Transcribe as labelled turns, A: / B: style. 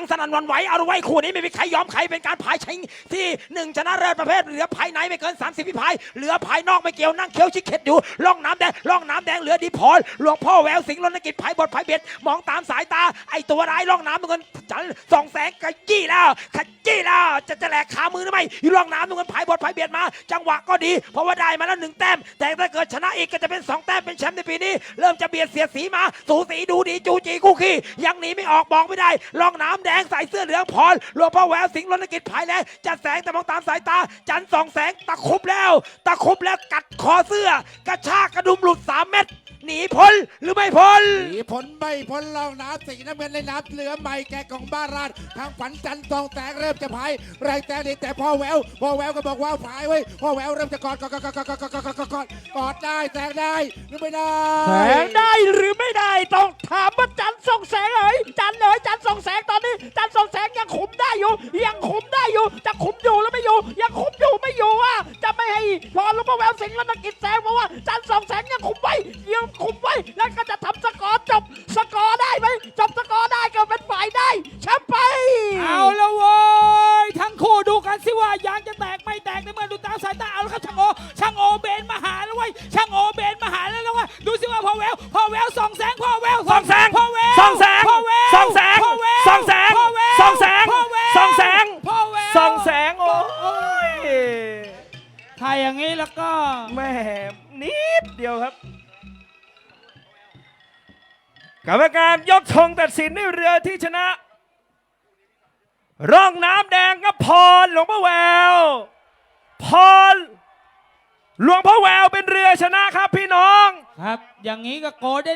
A: งสนั่นวันไหวเอาไว้คู่นี้ไม่มีใครยอมใครเป็นการพายชิงที่หนึ่งชนะเลิศประเภทเหลือภายในไม่เกิน 30พิพายเหลือภายนอกไม่เกี่ยวนั่งเคี้ยวชิคเข็ดอยู่ล่องน้ำแดงล่องน้ำแดงเหลือดีพรหลวงพ่อแววสิงห์รณกิจภายบทภายเบ็ดมองตามสายตาไอตัวร้ายล่องน้ำเงินจันส่องแสงขยี้แล้วขยี้แล้วจะจะแหลกขามือหรือไม่ล่องน้ำเงินภายบทภายเบ็ดมา จังหวะก็ดี เพราะว่าได้มาแล้วหนึ่งแต้ม แต่ถ้าเกิดชนะอีกก็จะเป็นสองแต้มเป็นแชมป์ในปีนี้ เริ่มจะเบียดเสียสีมา สูสีดูดีจูจีคู่ขี้ยังหนีไม่ออกบอกไม่ได้ล่องน้ำแดงใส่เสื้อเหลืองพรหลวงพ่อแววสิงห์รณกิจภายแลงจัดแสงแต่มองตามสายตา จันทร์ส่องแสงตะคุบแล้ว ตะคุบแล้วกัดคอเสื้อ กระชากกระดุมหลุดสามเม็ดหนีพ้นหรือไม่พ้น
B: หนีพ้นไม่พ้นลองน้ำสีน้ำเงินในน้ำเหลือใหม่แกของบ้านราดทางฝันจันทร์องแตกเริ่มจะพายแรงแต่ดีแต่พ่อแววพ่อแววก็บอกว่าพายไว้ยพ่อแววเริ่มจะกอดกอดกอดกอดกอดกอดกอดกอดกอดกอดได้แตกได้หรือไม่ได้
C: แสงได้หรือไม่ได้ต้องถามว่าจันทร์ ส่องแสงเอ๋ยจันเอ๋ยจันส่องแสงตอนนี้ จันส่องแสงยังคุมได้อยู่ ยังคุมได้อยู่ จะคุมอยู่หรือไม่อยู่ ยังคุมอยู่ไม่อยู่ว่า จะไม่ให้พอหลวงพ่อแววสิงและนักกิจแสงเพราะว่า จันส่องแสงยังคุมไว้ยังคุมไว้แล้วก็จะทำสกอร์จบสกอร์ได้ไหมจบสกอร์ได้ก็เป็นฝ่ายได้แชมป์ไป
D: เอาละเว้ยทั้งคู่ดูกันสิว่ายางจะแตกไม่แตกในเมื่อดูตามสายตาเอาแล้วครับช่างโอช่างโอเบนมาหาแล้วเว้ยช่างโอเบนมาหาแล้วแล้วเว้ยดูสิว่าพอแววพอแววส่องแสงพ
A: อ งแสงโอ้ย
D: ถ้าอย่างนี้แล้วก็
A: แม่นิดเดียวครับกรรมการยกธงตัดสินในเรือที่ชนะ ร่องน้ำแดงก็พรหลวงพ่อแววพรหลวงพ่อแววเป็นเรือชนะครับพี่น้อง
D: ครับ อย่างนี้ก็โกลเด้น